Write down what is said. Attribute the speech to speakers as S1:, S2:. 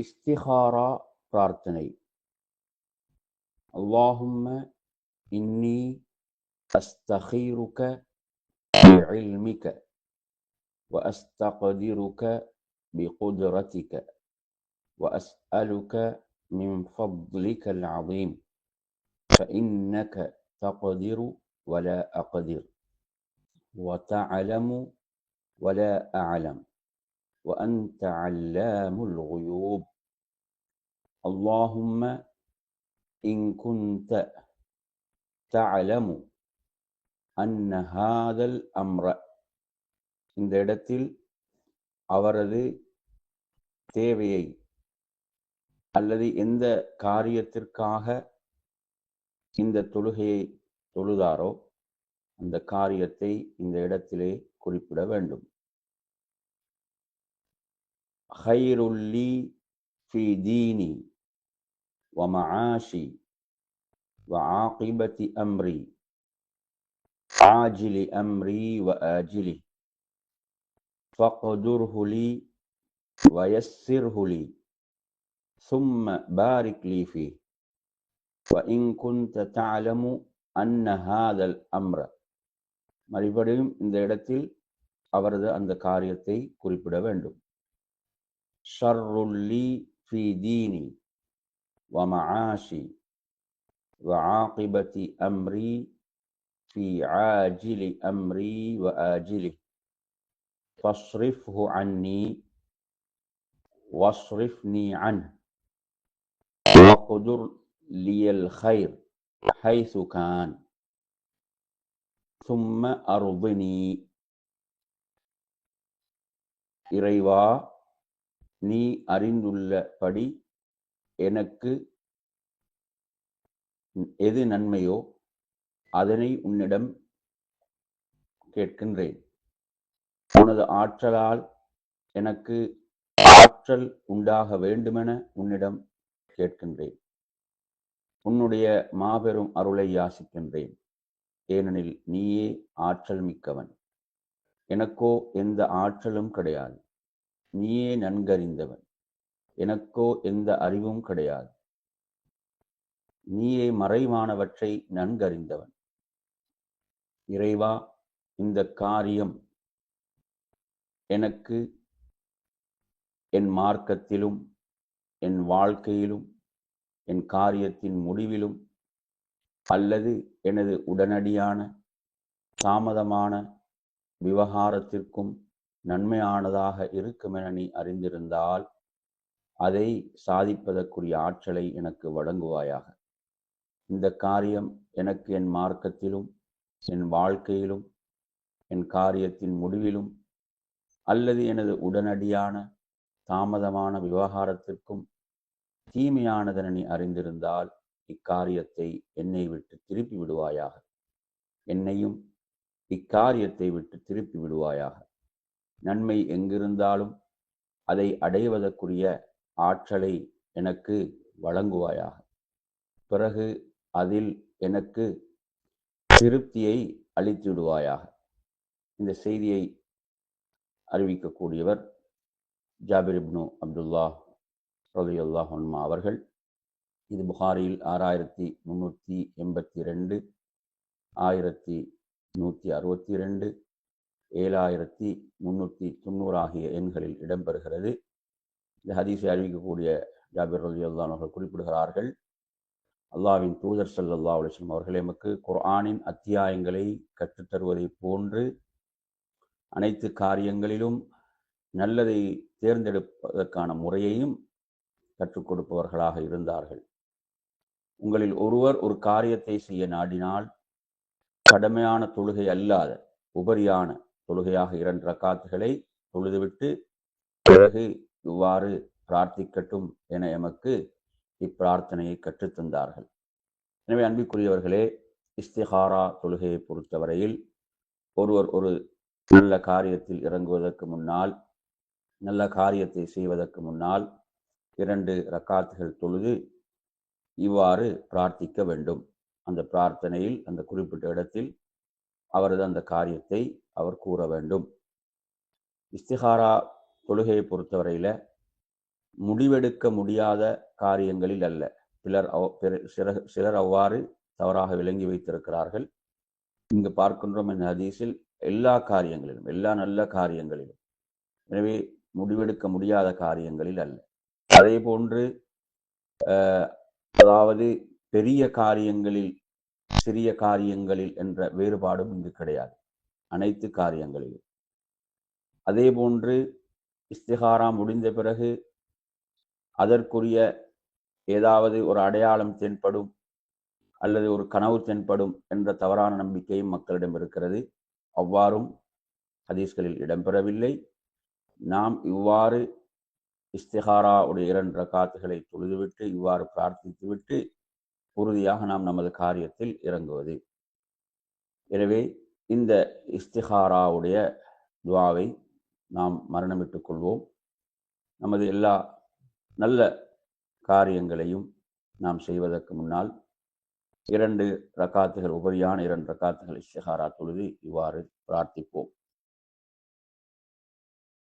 S1: استخارة പ്രാർത്ഥനൈ اللهم إني أستخيرك بعلمك وأستقدرك بقدرتك وأسألك من فضلك العظيم فإنك تقدر ولا أقدر وتعلم ولا أعلم. وأنت علام الغيوب اللهم إن كنت تعلم أن هذا الأمر இந்த இடத்தில் அவரது தேவையை அல்லது எந்த காரியத்திற்காக இந்த தொழுகையை தொழுதாரோ அந்த காரியத்தை இந்த இடத்திலே குறிப்பிட வேண்டும் ஹைருல்லி ஃபி தீனி ومعاشي وعاقبة أمري عاجل أمري وآجله فاقدره لي ويسره لي ثم بارك لي فيه وإن كنت تعلم أن هذا الأمر மறுபடியும் இந்த இடத்தில் அவரது அந்த காரியத்தை குறிப்பிட வேண்டும் ஷர்ருல்லி ஃபி தீனி ومعاشي وعاقبة أمري في عاجل أمري وآجله فاصرفه عني واصرفني عنه وقدر لي الخير حيث كان ثم أرضني இறைவா நீ அறிந்துள்ளபடி எனக்கு எது நன்மையோ அதனை உன்னிடம் கேட்கின்றேன். உனது ஆற்றலால் எனக்கு ஆற்றல் உண்டாக வேண்டுமென உன்னிடம் கேட்கின்றேன். உன்னுடைய மாபெரும் அருளை யாசிக்கின்றேன். ஏனெனில் நீயே ஆற்றல் மிக்கவன். எனக்கோ எந்த ஆற்றலும் கிடையாது. நீயே நன்கறிந்தவன். எனக்கோ எந்த அறிவும் கிடையாது. நீயே மறைவானவற்றை நன்கறிந்தவன். இறைவா இந்த காரியம் எனக்கு என் மார்க்கத்திலும் என் வாழ்க்கையிலும் என் காரியத்தின் முடிவிலும் அல்லது எனது உடனடியான தாமதமான விவகாரத்திற்கும் நன்மையானதாக இருக்குமென நீ அறிந்திருந்தால் அதை சாதிப்பதற்குரிய ஆற்றலை எனக்கு வழங்குவாயாக. இந்த காரியம் எனக்கு என் மார்க்கத்திலும் என் வாழ்க்கையிலும் என் காரியத்தின் முடிவிலும் அல்லது எனது உடனடியான தாமதமான விவகாரத்திற்கும் தீமையானதென நீ அறிந்திருந்தால் இக்காரியத்தை என்னை விட்டு திருப்பி விடுவாயாக. என்னையும் இக்காரியத்தை விட்டு திருப்பி விடுவாயாக. நன்மை எங்கிருந்தாலும் அதை அடைவதற்குரிய ஆற்றலை எனக்கு வழங்குவாயாக. பிறகு அதில் எனக்கு திருப்தியை அளித்து விடுவாயாக இந்த செய்தியை அறிவிக்கக்கூடியவர் ஜாபிர் இப்னு அப்துல்லா ரலியுல்லா ஹன்மா அவர்கள். இது புகாரியில் ஆறாயிரத்தி முன்னூற்றி எண்பத்தி ரெண்டு ஆயிரத்தி நூற்றி அறுபத்தி ரெண்டு ஏழாயிரத்தி முன்னூற்றி தொண்ணூறு ஆகிய எண்களில் இடம்பெறுகிறது. இந்த ஹதீஸை அறிவிக்கக்கூடிய ஜாபிர் ரலி அல்லான் அவர்கள் குறிப்பிடுகிறார்கள் அல்லாவின் தூதர் சல்லா அலிஸ்லம் அவர்கள் எமக்கு குர்ஆனின் அத்தியாயங்களை கற்றுத்தருவதை போன்று அனைத்து காரியங்களிலும் நல்லதை தேர்ந்தெடுப்பதற்கான முறையையும் கற்றுக் கொடுப்பவர்களாக இருந்தார்கள். உங்களில் ஒருவர் ஒரு காரியத்தை செய்ய நாடினால் கடமையான தொழுகை அல்லாத உபரியான தொழுகையாக இரண்டு ரக்காத்துகளை தொழுதுவிட்டு பிறகு இவ்வாறு பிரார்த்திக்கட்டும் என எமக்கு இப்பிரார்த்தனையை கற்றுத்தந்தார்கள். எனவே அன்பிற்குரியவர்களே இஸ்திஹாரா தொழுகையை பொறுத்தவரையில் ஒருவர் ஒரு நல்ல காரியத்தில் இறங்குவதற்கு முன்னால் நல்ல காரியத்தை செய்வதற்கு முன்னால் இரண்டு ரக்காத்துகள் தொழுது இவ்வாறு பிரார்த்திக்க வேண்டும். அந்த பிரார்த்தனையில் அந்த குறிப்பிட்ட இடத்தில் அவரது அந்த காரியத்தை அவர் கூற வேண்டும். இஸ்திஹாரா தொழுகையை பொறுத்தவரையில் முடிவெடுக்க முடியாத காரியங்களில் அல்ல. சிலர் சிலர் சிலர் அவ்வாறு தவறாக விளங்கி வைத்திருக்கிறார்கள். இங்கு பார்க்கின்றோம் இந்த ஹதீஸில் எல்லா காரியங்களிலும் எல்லா நல்ல காரியங்களிலும். எனவே முடிவெடுக்க முடியாத காரியங்களில் அல்ல. அதே போன்று அஹ், அதாவது பெரிய காரியங்களில் சிறிய காரியங்களில் என்ற வேறுபாடும் இங்கு கிடையாது. அனைத்து காரியங்களிலும். அதே போன்று இஸ்திகாரா முடிந்த பிறகு அதற்குரிய ஏதாவது ஒரு அடையாளம் தென்படும் அல்லது ஒரு கனவு தென்படும் என்ற தவறான நம்பிக்கையும் மக்களிடம் இருக்கிறது. அவ்வாறும் ஹதீஸ்களில் இடம்பெறவில்லை. நாம் இவ்வாறு இஸ்திகாரா உடைய இரண்டு ரகாத்துகளை தொழுதுவிட்டு இவ்வாறு பிரார்த்தித்துவிட்டு உறுதியாக நாம் நமது காரியத்தில் இறங்குவது. எனவே இந்த இஸ்திஹாராவுடைய துவாவை நாம் மரணமிட்டுக் கொள்வோம். நமது எல்லா நல்ல காரியங்களையும் நாம் செய்வதற்கு முன்னால் இரண்டு ரக்காத்துகள் உபரியான இரண்டு ரக்காத்துகள் இஸ்திஹாரா தொழுது இவ்வாறு பிரார்த்திப்போம்.